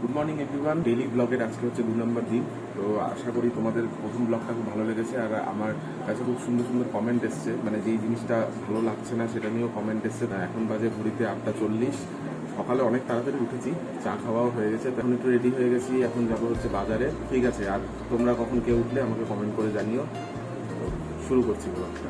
Good morning everyone daily ব্লগের আজকে হচ্ছে দু নম্বর দিন। তো আশা করি তোমাদের প্রথম ব্লগটা খুব ভালো লেগেছে আর আমার কাছে খুব সুন্দর সুন্দর কমেন্ট এসছে। মানে যেই জিনিসটা ভালো লাগছে না, সেটা নিয়েও কমেন্ট এসছে। না এখন বাজে ঘড়িতে আটটা চল্লিশ। সকালে অনেক তাড়াতাড়ি উঠেছি, চা খাওয়াও হয়ে গেছে। তখন একটু রেডি হয়ে গেছি, এখন যাব হচ্ছে বাজারে। ঠিক আছে, আর তোমরা কখন কেউ উঠলে আমাকে কমেন্ট করে জানিও। শুরু করছি ব্লগটা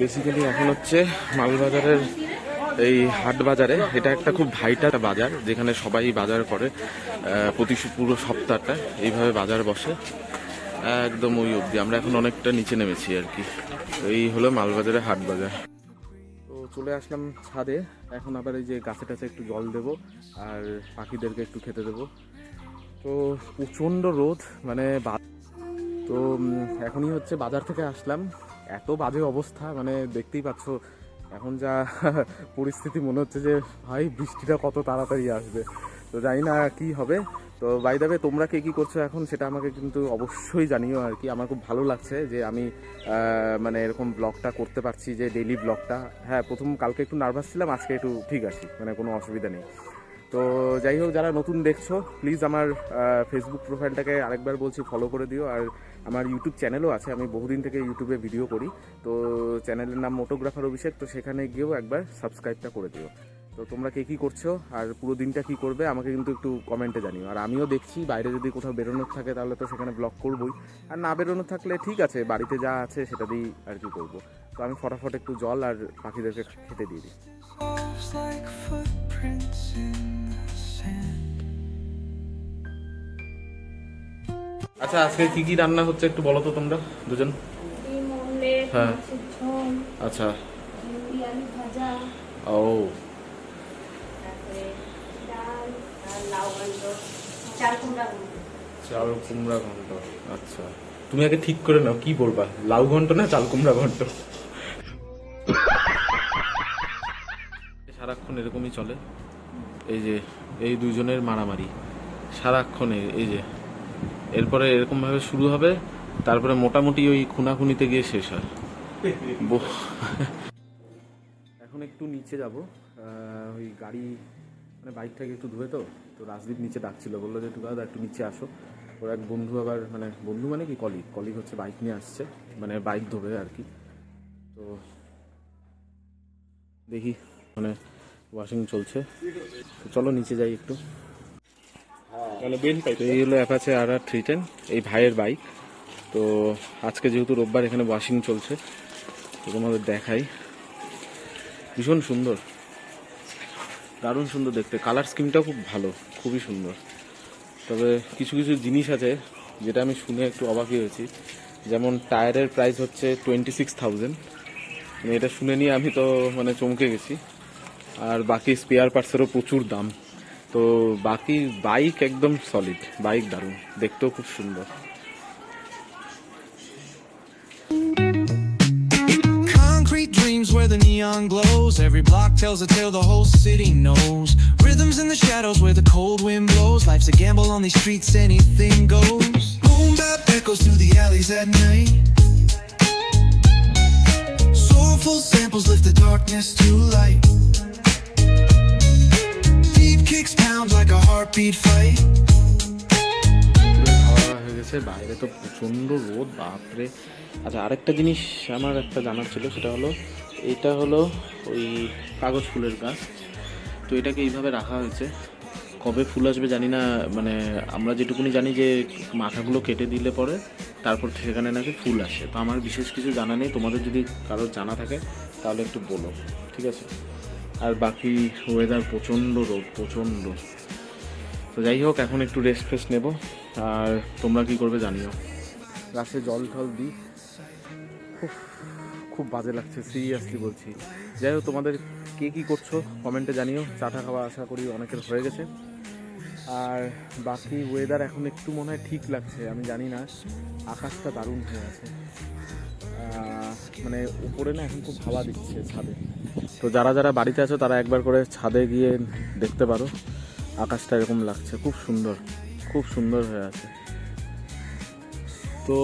বেসিক্যালি এখন হচ্ছে মালবাজারের এই হাট বাজারে। এটা একটা খুব ভাইটা বাজার, যেখানে সবাই বাজার করে প্রতি পুরো সপ্তাহটা এইভাবে বাজার বসে। একদম ওই অবধি। আমরা এখন অনেকটা নিচে নেমেছি আর কি। এই হলো মালবাজারের হাট বাজার। তো চলে আসলাম ছাদে। এখন আবার এই যে গাছে টাছে একটু জল দেবো, আর পাখিদেরকে একটু খেতে দেবো। তো প্রচণ্ড রোদ মানে তো এখনই হচ্ছে বাজার থেকে আসলাম। এত বাজে অবস্থা মানে দেখতেই পাচ্ছ, এখন যা পরিস্থিতি মনে হচ্ছে যে, ভাই, বৃষ্টিটা কত তাড়াতাড়ি আসবে। তো জানি না কি হবে। তো বাই দাবে তোমরা কে কী করছ এখন, সেটা আমাকে কিন্তু অবশ্যই জানিও আর কি। আমার খুব ভালো লাগছে যে আমি মানে এরকম ব্লগটা করতে পারছি, যে ডেইলি ব্লগটা হ্যাঁ প্রথম কালকে একটু নার্ভাস ছিলাম, আজকে একটু ঠিক আছি মানে কোনো অসুবিধা নেই। তো যাই হোক, যারা নতুন দেখছ প্লিজ আমার ফেসবুক প্রোফাইলটাকে আরেকবার বলছি ফলো করে দিও। আর আমার ইউটিউব চ্যানেলও আছে, আমি বহুদিন থেকে ইউটিউবে ভিডিও করি। তো চ্যানেলের নাম মোটোগ্রাফার অভিষেক তো সেখানে গিয়েও একবার সাবস্ক্রাইবটা করে দিও। তো তোমরা কে কী করছ, আর পুরো দিনটা কী করবে, আমাকে কিন্তু একটু কমেন্টে জানিও। আর আমিও দেখছি, বাইরে যদি কোথাও বেরোনোর থাকে, তাহলে তো সেখানে ব্লগ করবই। আর না বেরোনোর থাকলে ঠিক আছে, বাড়িতে যা আছে, সেটা দিয়েই আর কি করব। তো আমি ফটাফট একটু জল আর পাখিদেরকে খেতে দিয়ে দিই। আচ্ছা আজকে কি কি রান্না হচ্ছে একটু বলো তো তোমরা দুজন? হ্যাঁ। আচ্ছা। ও। চাল কুমড়া ঘন্ট আচ্ছা। তুমি আগে ঠিক করে নাও কি বলবা? লাউ ঘন্ট না চাল কুমড়া ঘন্ট? সারাক্ষণ এরকমই চলে। এই যে এই দুজনের মারামারি। সারাক্ষণ এই যে। এরপরে এরকম ভাবে শুরু হবে, তারপরে মোটামুটি ওই খুনাখুনিতে গিয়ে শেষ হয়। এখন একটু নিচে যাব। ওই গাড়ি মানে বাইকটাকে একটু ধুয়ে তো তো রাজদীপ নিচে ডাকছিল, বলল যে দাদা একটু নিচে আসো। ওর এক বন্ধু আবার মানে বন্ধু মানে কি কলিগ কলিগ হচ্ছে বাইক নিয়ে আসছে মানে বাইক ধরে আর কি। তো দেখি মানে ওয়াশিং চলছে। চলো নিচে যাই একটু। তো এই হলো Apache R R three ten এই ভাইয়ের বাইক তো আজকে যেহেতু রোববার এখানে ওয়াশিং চলছে তোমাদের দেখাই। ভীষণ সুন্দর। দারুণ সুন্দর দেখতে। কালার স্কিমটাও খুব ভালো, খুবই সুন্দর। তবে কিছু কিছু জিনিস আছে যেটা আমি শুনে একটু অবাকই হয়েছি। যেমন টায়ারের প্রাইস হচ্ছে টোয়েন্টি সিক্স থাউজেন্ড এটা শুনে নিয়ে আমি তো মানে চমকে গেছি। আর বাকি স্পেয়ার পার্টসেরও প্রচুর দাম। তো বাকি বাইক একদম সলিড বাইক দারুণ দেখতেও খুব সুন্দর Concrete dreams where the neon glows. Every block tells a tale the whole city knows. Rhythms in the shadows where the cold wind blows. Life's a gamble on these streets, anything goes. Boom bap echoes through the alleys at night. Soulful samples lift the darkness to light. হয়ে গেছে, বাইরে তো প্রচণ্ড রোদ, বাপরে। আচ্ছা আরেকটা জিনিস আমার একটা জানার ছিল, সেটা হলো, এটা হলো ওই কাগজ ফুলের গাছ। তো এটাকে এইভাবে রাখা হয়েছে। কবে ফুল আসবে জানি না মানে আমরা যেটুকুনি জানি যে মাথাগুলো কেটে দিলে পরে তারপর সেখানে নাকি ফুল আসে। তো আমার বিশেষ কিছু জানা নেই, তোমাদের যদি কারোর জানা থাকে, তাহলে একটু বলো, ঠিক আছে? আর বাকি ওয়েদার প্রচণ্ড রোদ, প্রচণ্ড। তো যাই হোক, এখন একটু রেস্ট ফেস্ট নেব। আর তোমরা কি করবে জানিও। গাছে জল টল দিই। খুব বাজে লাগছে সিরিয়াসলি বলছি। যাই হোক, তোমাদের কে কী করছ কমেন্টে জানিও। চাটা খাওয়া আশা করি অনেকের হয়ে গেছে। আর বাকি ওয়েদার এখন একটু মনে হয় ঠিক লাগছে, আমি জানি না। আকাশটা দারুণ হয়ে আছে। মানে উপরে না এখন খুব হাওয়া দিচ্ছে ছাদে। তো যারা যারা বাড়িতে আছো, তারা একবার করে ছাদে গিয়ে দেখতে পারো। আকাশটা এরকম লাগছে, খুব সুন্দর খুব সুন্দর হয়ে আছে। তো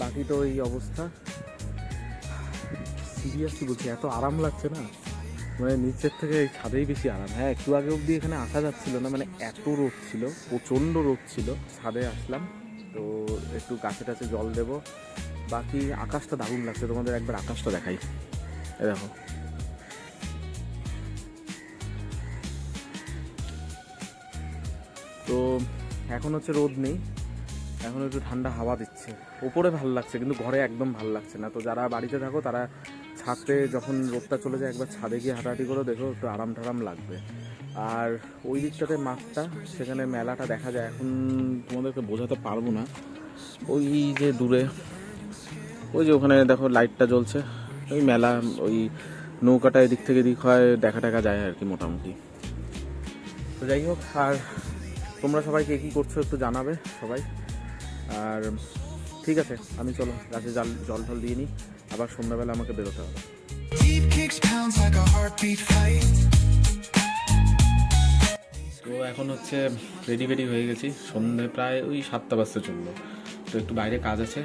বাকি তো এই অবস্থা। সিরিয়াসলি বলছি, এত আরাম লাগছে না? মানে নিচের থেকে এই ছাদেই বেশি আরাম। হ্যাঁ একটু আগে অবধি এখানে আসা যাচ্ছিল না মানে এত রোদ ছিল, প্রচণ্ড রোদ ছিল, ছাদে আসলাম। তো একটু গাছে টাছে জল দেব। বাকি আকাশটা দারুণ লাগছে, তোমাদের একবার আকাশটা দেখাই। দেখো। তো এখন হচ্ছে রোদ নেই। এখন একটু ঠান্ডা হাওয়া দিচ্ছে। ওপরে ভালো লাগছে, কিন্তু ঘরে একদম ভালো লাগছে না। তো যারা বাড়িতে থাকো, তারা ছাদে যখন রোদটা চলে যায়, একবার ছাদে গিয়ে হাঁটাহাঁটি করে, দেখো একটু আরাম টারাম লাগবে। আর ওই দিকটাতে মাঠটা, সেখানে মেলাটা দেখা যায়। এখন তোমাদেরকে বোঝাতে পারব না। ওই যে দূরে, ওই যে ওখানে দেখো লাইটটা জ্বলছে। ওই মেলা, ওই নৌকাটা এদিক থেকে এদিক হয় দেখা টাকা যায় আর কি মোটামুটি। তো যাই হোক, আর তোমরা সবাই কে কী করছ একটু জানাবে সবাই। আর ঠিক আছে আমি চলো গাছে জল জল টল দিয়ে নিই আবার সন্ধ্যাবেলা আমাকে বেরোতে হবে. তো এখন হচ্ছে রেডি ফেডি হয়ে গেছি। সন্ধে প্রায় ওই সাতটা বাজতে চলল। তো একটু বাইরে কাজ আছে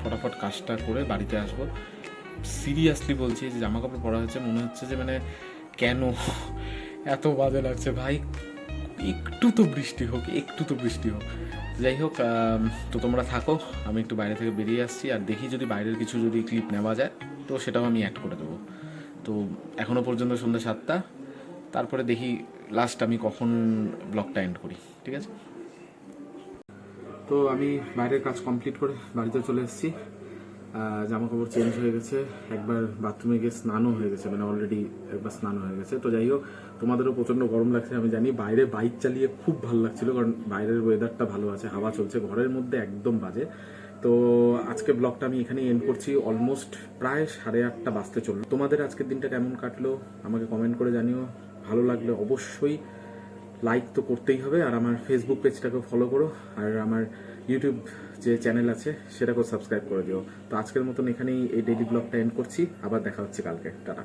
ফটাফট কাজটা করে বাড়িতে আসব। সিরিয়াসলি বলছি যে জামা কাপড় পরা হচ্ছে মনে হচ্ছে যে মানে কেন? এত বাজে লাগছে ভাই। একটু তো বৃষ্টি হোক, একটু তো বৃষ্টি হোক। যাই হোক তো তোমরা থাকো, আমি একটু বাইরে থেকে বেরিয়ে আসছি, আর দেখি যদি বাইরের কিছু যদি ক্লিপ নেওয়া যায়, তো সেটাও আমি অ্যাড করে দেবো। তো এখনও পর্যন্ত সন্ধ্যা সাতটা, তারপরে দেখি লাস্ট আমি কখন ব্লগটা এন্ড করি, ঠিক আছে? তো আমি বাইরের কাজ কমপ্লিট করে বাড়িতে চলে এসেছি। জামা কাপড় চেঞ্জ হয়ে গেছে, একবার বাথরুমে গিয়ে স্নানও হয়ে গেছে মানে অলরেডি একবার স্নান হয়ে গেছে। তো যাই হোক, তোমাদেরও প্রচণ্ড গরম লাগছে, আমি জানি বাইরে বাইক চালিয়ে খুব ভালো লাগছিল, কারণ বাইরের ওয়েদারটা ভালো আছে, হাওয়া চলছে, ঘরের মধ্যে একদম বাজে। তো আজকে ব্লগটা আমি এখানেই এন্ড করছি অলমোস্ট প্রায় সাড়ে আটটা বাজতে চলল। তোমাদের আজকের দিনটা কেমন কাটলো? আমাকে কমেন্ট করে জানিও, ভালো লাগলে অবশ্যই। লাইক তো করতেই হবে, আর আমার ফেসবুক পেজটাকে ফলো করো, আর আমার ইউটিউব যে চ্যানেল আছে, সেটাকেও সাবস্ক্রাইব করে দিও। তো আজকের মতন এখানেই এই ডেইলি ব্লগটা এন্ড করছি, আবার দেখা হচ্ছে কালকে। টাটা।